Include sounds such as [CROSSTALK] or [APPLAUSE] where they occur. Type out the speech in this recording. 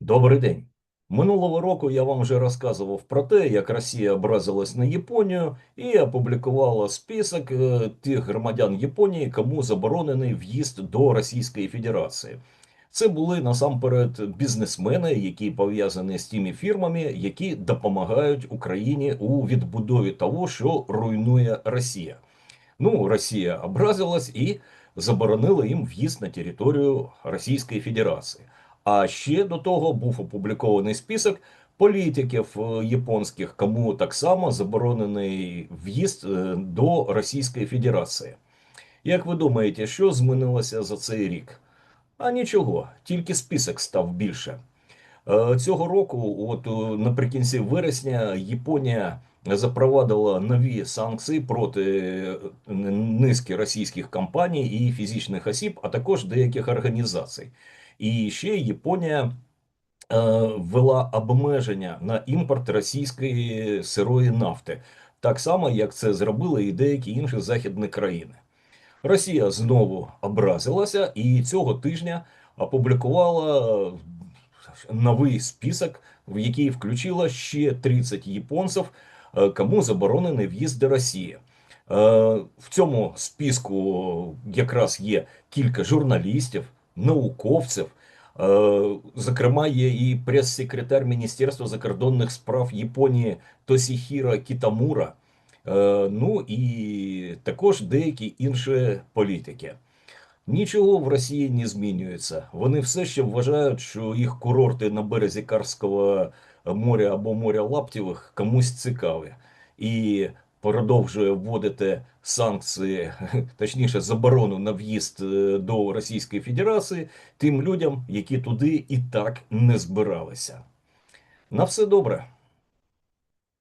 Добрий день. Минулого року я вам вже розказував про те, як Росія образилась на Японію і опублікувала список е, тих громадян Японії, кому заборонений в'їзд до Російської Федерації. Це були насамперед бізнесмени, які пов'язані з тими фірмами, які допомагають Україні у відбудові того, що руйнує Росія. Ну, Росія образилась і заборонила їм в'їзд на територію Російської Федерації. А ще до того був опублікований список політиків е, японських, кому так само заборонений в'їзд е, до Російської Федерації. Як ви думаєте, що змінилося за цей рік? А нічого, тільки список став більше. Е, Цього року, от наприкінці вересня, Японія запровадила нові санкції проти низки російських компаній і фізичних осіб, а також деяких організацій. І ще Японія е, ввела обмеження на імпорт російської сирої нафти, так само як це зробили і деякі інші західні країни. Росія знову образилася і цього тижня опублікувала новий список, в який включила ще 30 японців, е, кому заборонений в'їзд до Росії. Е, В цьому списку якраз є кілька журналістів, науковців. Е, Зокрема, є і прес-секретар Міністерства закордонних справ Японії Тосіхіра Кітамура. Е, Ну і також деякі інші політики. Нічого в Росії не змінюється. Вони все ще вважають, що їх курорти на березі Карського моря або моря Лаптєвих комусь цікаві. І продовжує вводити санкції, [LAUGHS] точніше, заборону на в'їзд е, до Російської Федерації тим людям, які туди і так не збиралися. На все добре.